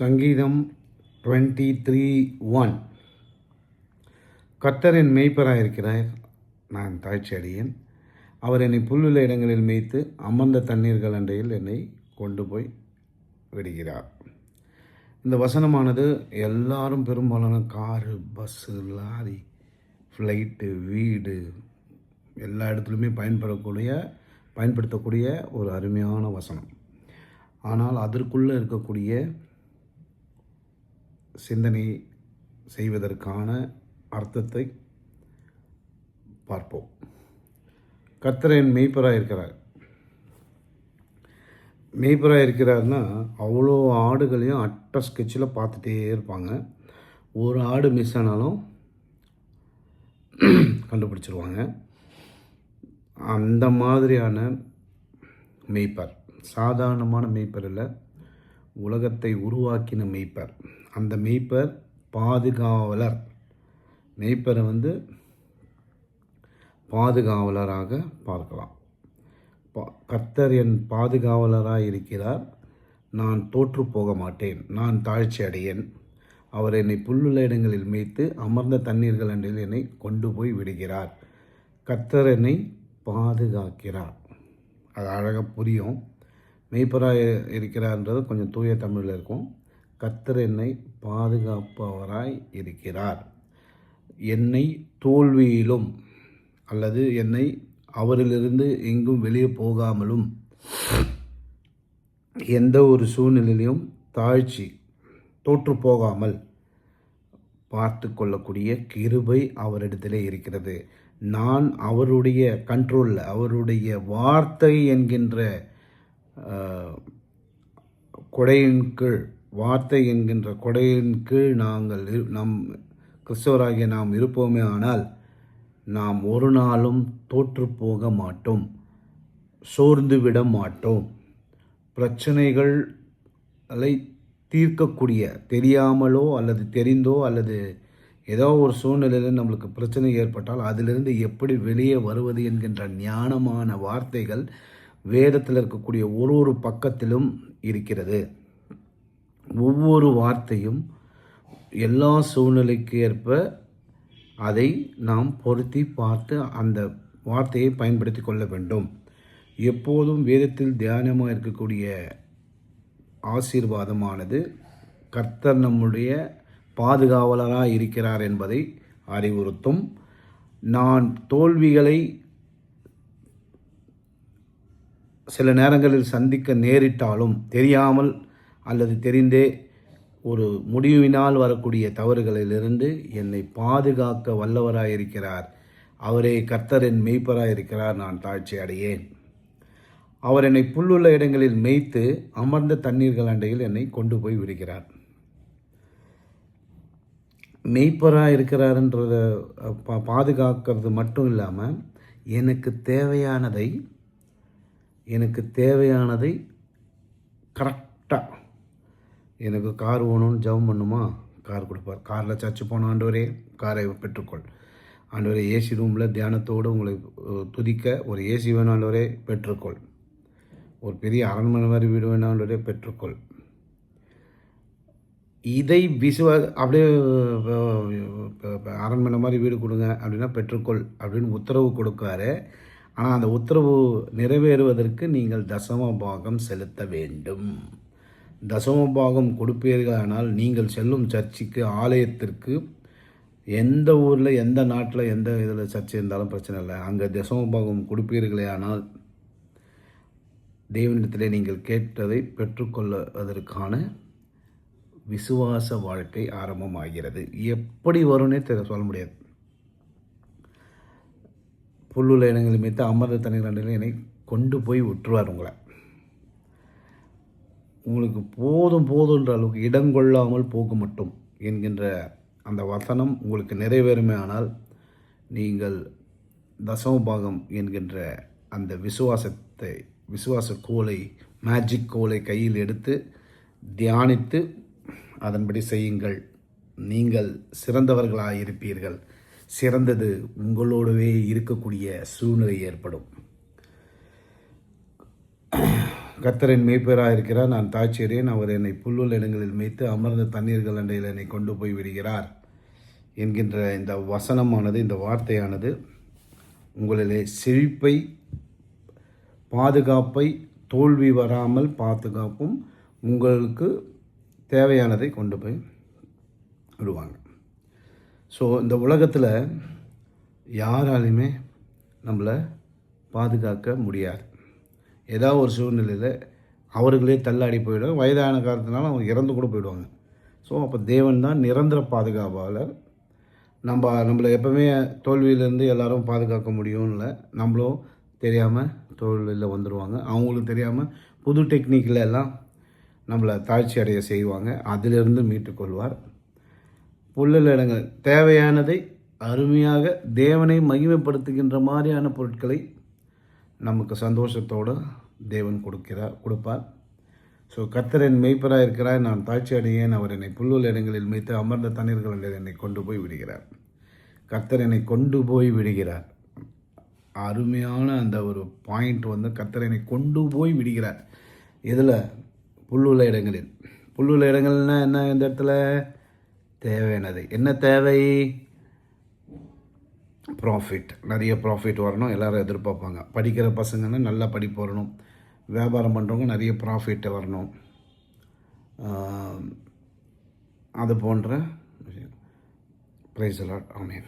சங்கீதம் twenty three one கத்தரின் மெய்ப்பராக இருக்கிறார் நான் தாய்ச்சடியேன் அவர் என்னை புல்லுள்ள இடங்களில் மேய்த்து அமர்ந்த தண்ணீர்கள் அண்டையில் என்னை கொண்டு போய் விடுகிறார். இந்த வசனமானது எல்லாரும் பெரும்பாலான காரு பஸ்ஸு லாரி ஃப்ளைட்டு வீடு எல்லா இடத்துலையுமே பயன்படக்கூடிய பயன்படுத்தக்கூடிய ஒரு அருமையான வசனம். ஆனால் அதற்குள்ளே இருக்கக்கூடிய சிந்தனை செய்வதற்கான அர்த்தத்தை பார்ப்போம். கர்த்தரின் மெய்ப்பராக இருக்கிறார். மெய்ப்பராக இருக்கிறார்னா அவ்வளோ ஆடுகளையும் அட்ட ஸ்கெட்சில் பார்த்துட்டே இருப்பாங்க. ஒரு ஆடு மிஸ் ஆனாலும் கண்டுபிடிச்சிருவாங்க. அந்த மாதிரியான மெய்ப்பர் சாதாரணமான மெய்ப்பர் இல்லை உலகத்தை உருவாக்கின மெய்ப்பர். அந்த மெய்ப்பர் பாதுகாவலர். மெய்ப்பரை வந்து பாதுகாவலராக பார்க்கலாம். பா- கர்த்தர் என் பாதுகாவலராக இருக்கிறார். நான் தோற்று போக மாட்டேன். நான் தாழ்ச்சி அடையேன். அவர் என்னை புல்லுள்ள இடங்களில் மேய்த்து அமர்ந்த தண்ணீர்கள் அன்றில் என்னை கொண்டு போய் விடுகிறார். கர்த்தர் என்னை பாதுகாக்கிறார். அது அழகாக புரியும். மெய்ப்பராக இருக்கிறார்ன்றது கொஞ்சம் தூய தமிழில் இருக்கும். கர்த்தர் என்னை பாதுகாப்பவராய் இருக்கிறார். என்னை தோல்வியிலும் அல்லது என்னை அவரிலிருந்து எங்கும் வெளியே போகாமலும் எந்த ஒரு சூழ்நிலையிலும் தாழ்ச்சி தோற்று போகாமல் பார்த்து கொள்ளக்கூடிய கிருபை அவரிடத்திலே இருக்கிறது. நான் அவருடைய கண்ட்ரோலில் அவருடைய வார்த்தை என்கின்ற கொடையின் கீழ் வார்த்தை என்கின்ற கொடையின் கீழ் நாங்கள் நம் கிறிஸ்தவராகிய நாம் இருப்போமே ஆனால் நாம் ஒரு நாளும் தோற்று போக மாட்டோம் சோர்ந்து விட மாட்டோம். பிரச்சனைகளை தீர்க்கக்கூடிய தெரியாமலோ அல்லது தெரிந்தோ அல்லது ஏதோ ஒரு சூழ்நிலையில் நம்மளுக்கு பிரச்சனை ஏற்பட்டால் அதிலிருந்து எப்படி வெளியே வருவது என்கின்ற ஞானமான வார்த்தைகள் வேதத்தில் இருக்கக்கூடிய ஒரு ஒரு பக்கத்திலும் இருக்கிறது. ஒவ்வொரு வார்த்தையும் எல்லா சூழ்நிலைக்கு ஏற்ப அதை நாம் பொருத்தி பார்த்து அந்த வார்த்தையை பயன்படுத்தி கொள்ள வேண்டும். எப்போதும் வேதத்தில் தியானமாக இருக்கக்கூடிய ஆசீர்வாதமானது கர்த்தர் நம்முடைய பாதுகாவலராக இருக்கிறார் என்பதை அறிவுறுத்தும். நான் தோல்விகளை சில நேரங்களில் சந்திக்க நேரிட்டாலும் தெரியாமல் அல்லது தெரிந்தே ஒரு முடிவினால் வரக்கூடிய தவறுகளிலிருந்து என்னை பாதுகாக்க வல்லவராயிருக்கிறார். அவரே கர்த்தரின் மெய்ப்பராயிருக்கிறார். நான் தாழ்ச்சி அடையேன். அவர் என்னை புல்லுள்ள இடங்களில் மேய்த்து அமர்ந்த தண்ணீர்கள் அண்டையில் என்னை கொண்டு போய் விடுகிறார். மெய்ப்பராக இருக்கிறாருன்றத பா பாதுகாக்கிறது மட்டும் இல்லாமல் எனக்கு தேவையானதை எனக்கு தேவையானதை கரெக்டாக எனக்கு கார் வேணும்னு ஜெபம் பண்ணுமா? கார் கொடுப்பார். காரில் சர்ச்சு போன ஆண்டவரே காரை பெற்றுக்கொள். ஆண்டவரே ஏசி ரூமில் தியானத்தோடு உங்களை துதிக்க ஒரு ஏசி வேணும் ஆண்டவரே பெற்றுக்கொள். ஒரு பெரிய அரண்மனை மாதிரி வீடு வேணும் ஆண்டவரே பெற்றுக்கொள். இதை விசுவா அப்படியே அரண்மனை மாதிரி வீடு கொடுங்க அப்படின்னா பெற்றுக்கொள் அப்படின்னு உத்தரவு கொடுக்காரு. ஆனால் அந்த உத்தரவு நிறைவேறுவதற்கு நீங்கள் தசம பாகம் செலுத்த வேண்டும். தசமபாகம் கொடுப்பீர்களானால் நீங்கள் செல்லும் சர்ச்சுக்கு ஆலயத்திற்கு எந்த ஊரில் எந்த நாட்டில் எந்த இதில் சர்ச்சை இருந்தாலும் பிரச்சனை இல்லை. அங்கே தசமபாகம் கொடுப்பீர்களே ஆனால் தேவனிடத்திலே நீங்கள் கேட்டதை பெற்றுக்கொள்வதற்கான விசுவாச வாழ்க்கை ஆரம்பமாகிறது. எப்படி வரும்னே தெரிய சொல்ல முடியாது. புல்லுள்ள இனங்களை மீத்து அமர்ந்த தனிகள் என்னை கொண்டு போய் விட்டுருவார் உங்களை. உங்களுக்கு போதும் போதுன்ற அளவுக்கு இடங்கொள்ளாமல் போக மட்டும் என்கின்ற அந்த வசனம் உங்களுக்கு நிறைவேறுமே ஆனால் நீங்கள் தசமபாகம் என்கின்ற அந்த விசுவாசத்தை விசுவாச கோலை மேஜிக் கோலை கையில் எடுத்து தியானித்து அதன்படி செய்யுங்கள். நீங்கள் சிறந்தவர்களாக இருப்பீர்கள் சிறந்தது உங்களோடவே இருக்கக்கூடிய சூழ்நிலை ஏற்படும். கர்த்தரின் மேய்ப்பராக இருக்கிறார். நான் தாய்ச்சேரியன் அவர் என்னை புல்லுள் இடங்களில் மேய்த்து அமர்ந்த தண்ணீர்கள் அண்டையில் என்னை கொண்டு போய் விடுகிறார் என்கின்ற இந்த வசனமானது இந்த வார்த்தையானது உங்களிலே செழிப்பை பாதுகாப்பை தோல்வி வராமல் பாதுகாப்பும் உங்களுக்கு தேவையானதை கொண்டு போய் விடுவாங்க. ஸோ இந்த உலகத்தில் யாராலையுமே நம்மளை பாதுகாக்க முடியாது. ஏதாவது ஒரு சூழ்நிலையில் அவர்களே தள்ளாடி போயிடும் வயதான காரணத்தினால அவங்க இறந்து கூட போயிடுவாங்க. ஸோ அப்போ தேவன் தான் நிரந்தர பாதுகாப்பாளர். நம்ம நம்மளை எப்போவுமே தோல்வியிலேருந்து எல்லாரும் பாதுகாக்க முடியும்னு இல்லை நம்மளும் தெரியாமல் தோல்வியில் வந்துடுவாங்க அவங்களும் தெரியாமல் புது டெக்னிக்கில் எல்லாம் நம்மளை தாழ்ச்சி அடைய செய்வாங்க. அதிலிருந்து மீட்டுக்கொள்வார் புல்லில் இடங்கள். தேவையானதை அருமையாக தேவனை மகிமைப்படுத்துகின்ற மாதிரியான பொருட்களை நமக்கு சந்தோஷத்தோடு தேவன் கொடுக்கிறார் கொடுப்பார். ஸோ கர்த்தரின் மெய்ப்பராக இருக்கிறார் நான் தாழ்ச்சி அடையேன். அவர் என்னை புல்லுள்ள இடங்களில் மேய்த்து அமர்ந்த தண்ணீர்கள் என்னை கொண்டு போய் விடுகிறார். கர்த்தர் என்னை கொண்டு போய் விடுகிறார். அருமையான அந்த ஒரு பாயிண்ட் வந்து கர்த்தர் என்னை கொண்டு போய் விடுகிறார். இதில் புல்லுள்ள இடங்களில். புல்லுள்ள இடங்கள்னா என்ன? இந்த இடத்துல? தேவையானது. என்ன தேவை? ப்ராஃபிட் நிறைய ப்ராஃபிட் வரணும். எல்லோரும் எதிர்பார்ப்பாங்க. படிக்கிற பசங்கன்னா நல்லா படிப்பு வரணும். வியாபாரம் பண்ணுறவங்க நிறைய ப்ராஃபிட் வரணும். அது போன்ற விஷயம். ப்ரைஸ் அலாட் ஆமேன்